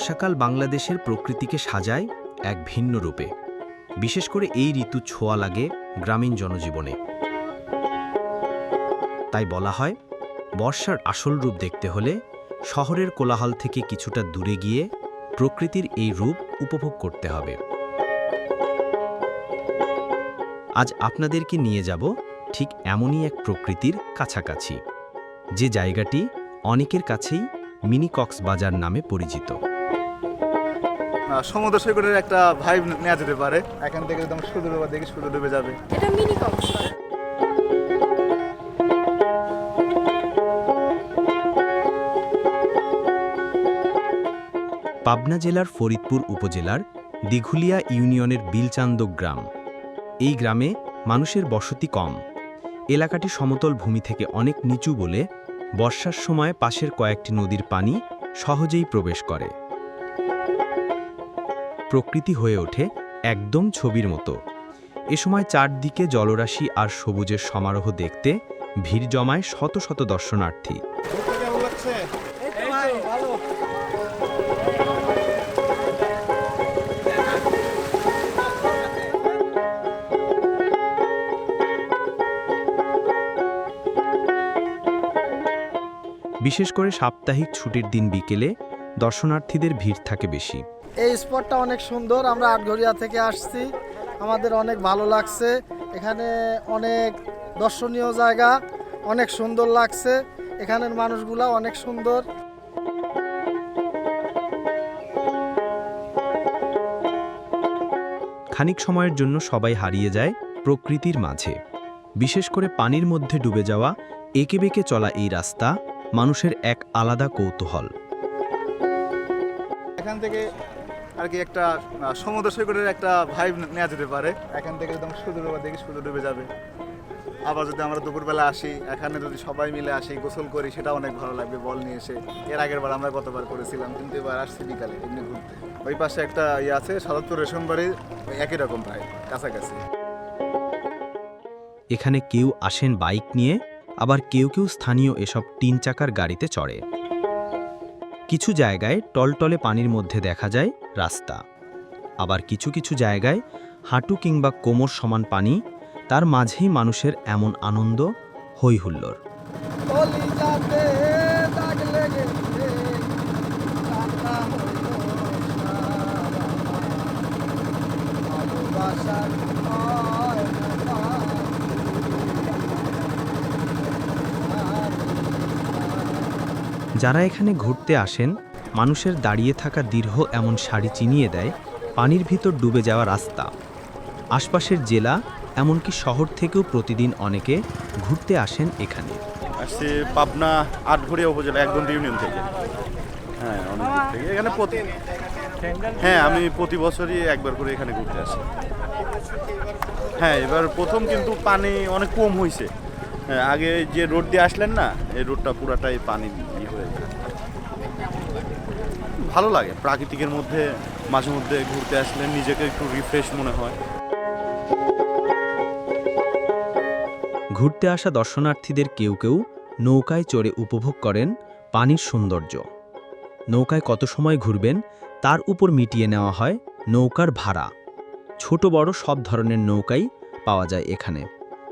বর্ষাকাল বাংলাদেশের প্রকৃতিকে সাজায় এক ভিন্ন রূপে। বিশেষ করে এই ঋতু ছোঁয়া লাগে গ্রামীণ জনজীবনে। তাই বলা হয়, বর্ষার আসল রূপ দেখতে হলে শহরের কোলাহল থেকে কিছুটা দূরে গিয়ে প্রকৃতির এই রূপ উপভোগ করতে হবে। আজ আপনাদেরকে নিয়ে যাব ঠিক এমনই এক প্রকৃতির কাছাকাছি, যে জায়গাটি অনেকের কাছেই মিনি কক্সবাজার নামে পরিচিত। সমুদ্র সৈকতের একটা ভাইব নেওয়া যেতে পারে। এখান থেকে একদম সূর্য ডোবা দেখে সূর্য ডুবে যাবে। এটা মিনি কক্সবাজার পাবনা জেলার ফরিদপুর উপজেলার দিঘুলিয়া ইউনিয়নের বিলচান্দক গ্রাম। এই গ্রামে মানুষের বসতি কম। এলাকাটি সমতল ভূমি থেকে অনেক নিচু বলে বর্ষার সময় পাশের কয়েকটি নদীর পানি সহজেই প্রবেশ করে। প্রকৃতি হয়ে ওঠে একদম ছবির মতো। এ সময় চারদিকে জলরাশি আর সবুজের সমারোহ দেখতে ভিড় জমায় শত শত দর্শনার্থী। বিশেষ করে সাপ্তাহিক ছুটির দিন বিকেলে দর্শনার্থীদের ভিড় থাকে বেশি। এই স্পটটা অনেক সুন্দর আমরা আটঘরিয়া থেকে আসছি। আমাদের অনেক ভালো লাগছে। এখানে অনেক দর্শনীয় জায়গা অনেক সুন্দর লাগছে। এখানের মানুষগুলা অনেক সুন্দর। খানিক সময়ের জন্য সবাই হারিয়ে যায় প্রকৃতির মাঝে। বিশেষ করে পানির মধ্যে ডুবে যাওয়া একে বেঁকে চলা এই রাস্তা মানুষের এক আলাদা কৌতূহল। এখান থেকে আর কি একটা সমুদ্র সৈকতের একটা ভাইব নেওয়া যেতে পারে। এখান থেকে একদম ডোবা দেখে সূর্য ডুবে যাবে। আবার যদি আমরা দুপুরবেলা আসি, এখানে যদি সবাই মিলে আসি, গোসল করি, সেটা অনেক ভালো লাগবে বল নিয়ে এসে। এর আগের বার আমরা গতবার করেছিলাম, কিন্তু এবার আসছি বিকালে, এমনি ঘুরতে। ওই পাশে একটা ইয়ে আছে শরৎপুর রেশমবাড়ি ওই একই রকম ভাই কাছাকাছি। এখানে কেউ আসেন বাইক নিয়ে, আবার কেউ কেউ স্থানীয় এসব তিন চাকার গাড়িতে চড়ে। কিছু জায়গায় টলটলে পানির মধ্যে দেখা যায় রাস্তা আবার কিছু কিছু জায়গায় হাঁটু কিংবা কোমর সমান পানি, তার মাঝেই মানুষের এমন আনন্দ সারা। ভালোবাসার যারা এখানে ঘুরতে আসেন মানুষের দাঁড়িয়ে থাকা দীর্ঘ এমন শাড়ি চিনিয়ে দেয় পানির ভিতর ডুবে যাওয়া রাস্তা। আশপাশের জেলা এমনকি শহর থেকেও প্রতিদিন অনেকে ঘুরতে আসেন এখানে। আসছি পাবনা আটঘরিয়া উপজেলা একদম ইউনিয়ন থেকে। হ্যাঁ অনেক থেকে। এখানে প্রতি হ্যাঁ আমি প্রতি বছরই একবার করে এখানে ঘুরতে আসি। হ্যাঁ এবার প্রথম কিন্তু পানি অনেক কম হয়েছে হ্যাঁ, আগে যে রোড দিয়ে আসলেন না এই রোডটা পুরাটাই পানি ভালো লাগে। প্রাকৃতিকের মধ্যে মাঝে মধ্যে ঘুরতে আসলে নিজেকে একটু রিফ্রেশ মনে হয়। ঘুরতে আসা দর্শনার্থীদের কেউ কেউ নৌকায় চড়ে উপভোগ করেন পানির সৌন্দর্য। নৌকায় কত সময় ঘুরবেন তার উপর মিটিয়ে নেওয়া হয় নৌকার ভাড়া। ছোট বড় সব ধরনের নৌকাই পাওয়া যায় এখানে।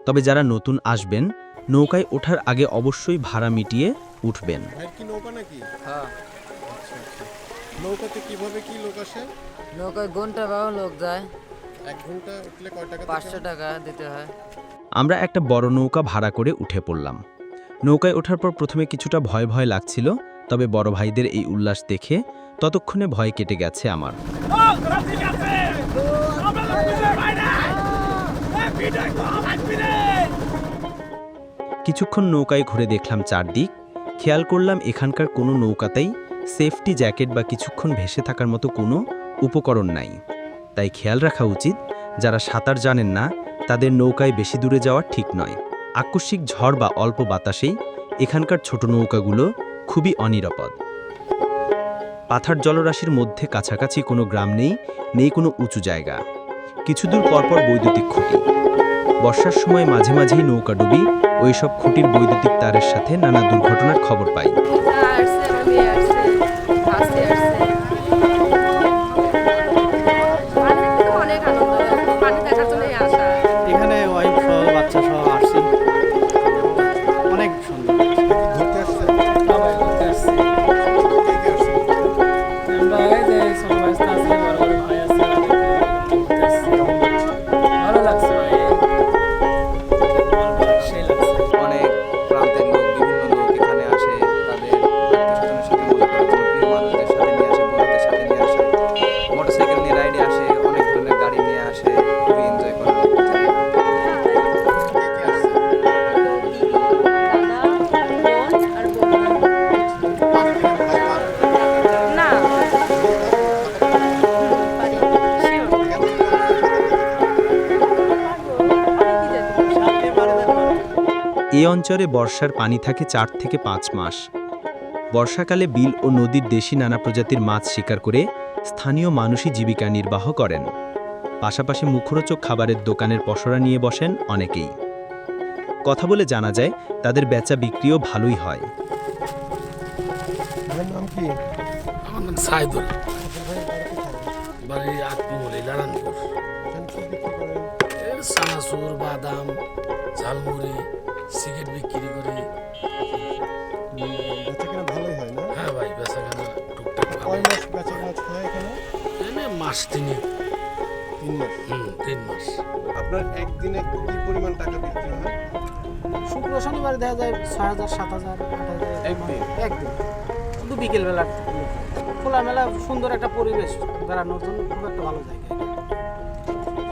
তবে যারা নতুন আসবেন নৌকায় ওঠার আগে অবশ্যই ভাড়া মিটিয়ে উঠবেন। নৌকাতে কীভাবে কি লোক আসে? নৌকায় ঘণ্টা বারো লোক যায়। এক ঘণ্টা উঠলে কয় টাকা পাঁচশো? টাকা দিতে হয়। আমরা একটা বড় নৌকা ভাড়া করে উঠে পড়লাম। নৌকায় ওঠার পর প্রথমে কিছুটা ভয় ভয় লাগছিল তবে বড় ভাইদের এই উল্লাস দেখে ততক্ষণে ভয় কেটে গেছে আমার। কিছুক্ষণ নৌকায় ঘুরে দেখলাম চারদিক। খেয়াল করলাম এখানকার কোনো নৌকাতেই সেফটি জ্যাকেট বা কিছুক্ষণ ভেসে থাকার মতো কোনো উপকরণ নাই। তাই খেয়াল রাখা উচিত, যারা সাঁতার জানেন না, তাদের নৌকায় বেশি দূরে যাওয়া ঠিক নয়। আকস্মিক ঝড় বা অল্প বাতাসেই এখানকার ছোট নৌকাগুলো খুবই অনিরাপদ। পাথার জলরাশির মধ্যে কাছাকাছি কোনো গ্রাম নেই নেই কোনো উঁচু জায়গা। কিছুদূর পরপর বৈদ্যুতিক খুঁটি। বর্ষার সময় মাঝে মাঝেই নৌকা ডুবি ওই সব খুঁটির বৈদ্যুতিক তারের সাথে নানা দুর্ঘটনার খবর পাই। এই অঞ্চলে বর্ষার পানি থাকে চার থেকে পাঁচ মাস। বর্ষাকালে বিল ও নদীর দেশি নানা প্রজাতির মাছ শিকার করে স্থানীয় মানুষই জীবিকা নির্বাহ করেন। পাশাপাশি মুখরোচক খাবারের দোকানের পসরা নিয়ে বসেন অনেকেই। কথা বলে জানা যায় তাদের বেচা বিক্রিও ভালোই হয়। নাম কি? আমার নাম সাইদুল। বাড়ি আটমুলি সানাসুর বাদাম ঝালমুড়ি সিগারেট বিক্রি করে। বেচা কেনা ভালোই হয় না? হ্যাঁ ভাই বেচা কেনা টুকটাক কয় মাস বেচা কেনা হয় এখানে? মাস তিনি তিন মাস? হুম তিন মাস। আপনার একদিনে কি পরিমাণ টাকা বিক্রি হয়? শুক্র শনিবার দেখা যায় ছয় হাজার সাত হাজার আট হাজার একদিন? একদিন। শুধু বিকেলবেলা খোলামেলা সুন্দর একটা পরিবেশ বেড়ানোর জন্য খুব একটা ভালো জায়গা।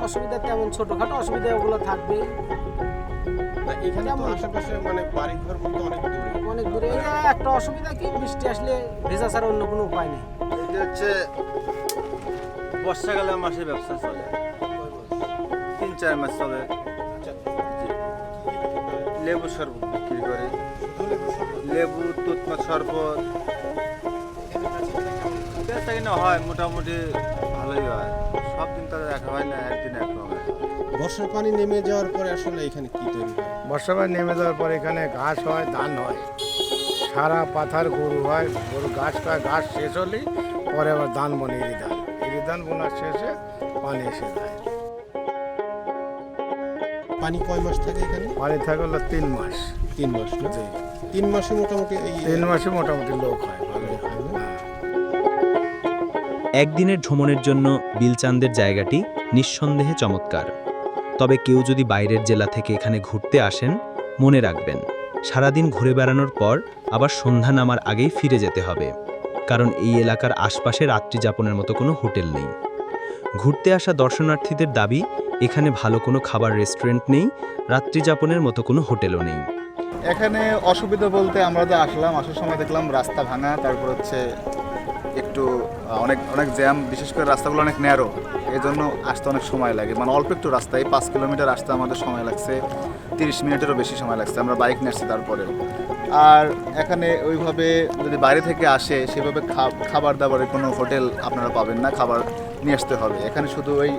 অসুবিধা তেমন ছোটোখাটো অসুবিধা ওগুলো থাকবে এখানে তো? আশেপাশে মানে বাড়ি ঘর বলতে অনেক দূরে। অনেক দূরে। এই একটা অসুবিধা কি বৃষ্টি আসলে ভেজা ছাড়া অন্য কোনো উপায় নেই। এটা হচ্ছে বর্ষাকালে মাসে ব্যবসা চলে। তিন চার মাস চলে। জি। লেবু শরবত বিক্রি করে। লেবু তুতমা শরবত। বেচা কিনা হয় মোটামুটি ভালোই হয়। সব দিন তো দেখা হয় না একদিন একরকম হয়। বর্ষার পানি নেমে যাওয়ার পরে আসলে এখানে কি তৈরি হয়? বর্ষাকাল নেমে যাওয়ার পর এখানে ঘাস হয় ধান হয়। সারা পাথার গরু হয় গরু ঘাস খায় ঘাস শেষ হলেই পরে আবার ধান বনে ধান ইরি ধান বোনার শেষে পানি এসে যায়। পানি কয় মাস থাকে এখানে? পানি থাকে হলো তিন মাস। তিন মাস তিন মাসে মোটামুটি এই তিন মাসে মোটামুটি লোক হয়? একদিনের ভ্রমণের জন্য বিলচান্দের জায়গাটি নিঃসন্দেহে চমৎকার। তবে কেউ যদি বাইরের জেলা থেকে এখানে ঘুরতে আসেন, মনে রাখবেন, সারাদিন ঘুরে বেড়ানোর পর আবার সন্ধ্যা নামার আগেই ফিরে যেতে হবে। কারণ এই এলাকার আশপাশে রাত্রি যাপনের মতো কোনো হোটেল নেই। ঘুরতে আসা দর্শনার্থীদের দাবি, এখানে ভালো কোনো খাবার রেস্টুরেন্ট নেই রাত্রি যাপনের মতো কোনো হোটেলও নেই। এখানে অসুবিধা বলতে আমরা যে আসলাম, আসার সময় দেখলাম রাস্তা ভাঙা, তারপর হচ্ছে একটু অনেক অনেক জ্যাম, বিশেষ করে রাস্তাগুলো অনেক ন্যারো এই জন্য আসতে অনেক সময় লাগে। মানে অল্প একটু রাস্তায়, পাঁচ কিলোমিটার আসতে আমাদের সময় লাগছে। তিরিশ মিনিটেরও বেশি সময় লাগছে। আমরা বাইক নিয়ে আসছি তারপরেও আর এখানে ওইভাবে যদি বাইরে থেকে আসে, সেভাবে খাবার দাবারের কোনো হোটেল আপনারা পাবেন না। খাবার নিয়ে আসতে হবে। এখানে শুধু ওই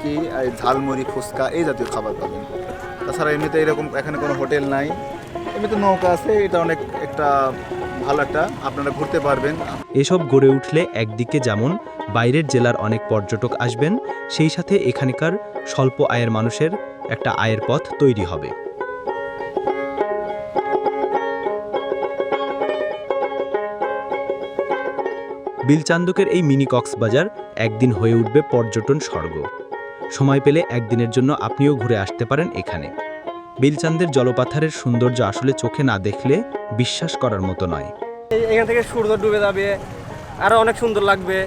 কি, এই ঝালমুড়ি, ফুচকা, এই জাতীয় খাবার পাবেন। তাছাড়া এমনিতে এরকম এখানে কোনো হোটেল নাই। এমনিতে নৌকা আছে, এটা অনেক একটা ভালো একটা আপনারা ঘুরতে পারবেন। এসব গড়ে উঠলে একদিকে যেমন বাইরের জেলার অনেক পর্যটক আসবেন, সেই সাথে এখানকার স্বল্প আয়ের মানুষের একটা আয়ের পথ তৈরি হবে। বিলচান্দকের এই মিনি কক্সবাজার একদিন হয়ে উঠবে পর্যটন স্বর্গ। সময় পেলে একদিনের জন্য আপনিও ঘুরে আসতে পারেন এখানে। বিলচান্দের জলপাথারের সৌন্দর্য আসলে চোখে না দেখলে বিশ্বাস করার মতো নয়। এখান থেকে সূর্য ডুবে যাবে আরও অনেক সুন্দর লাগবে।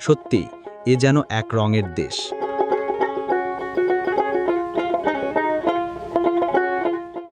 সত্যি এ যেন এক রঙের দেশ।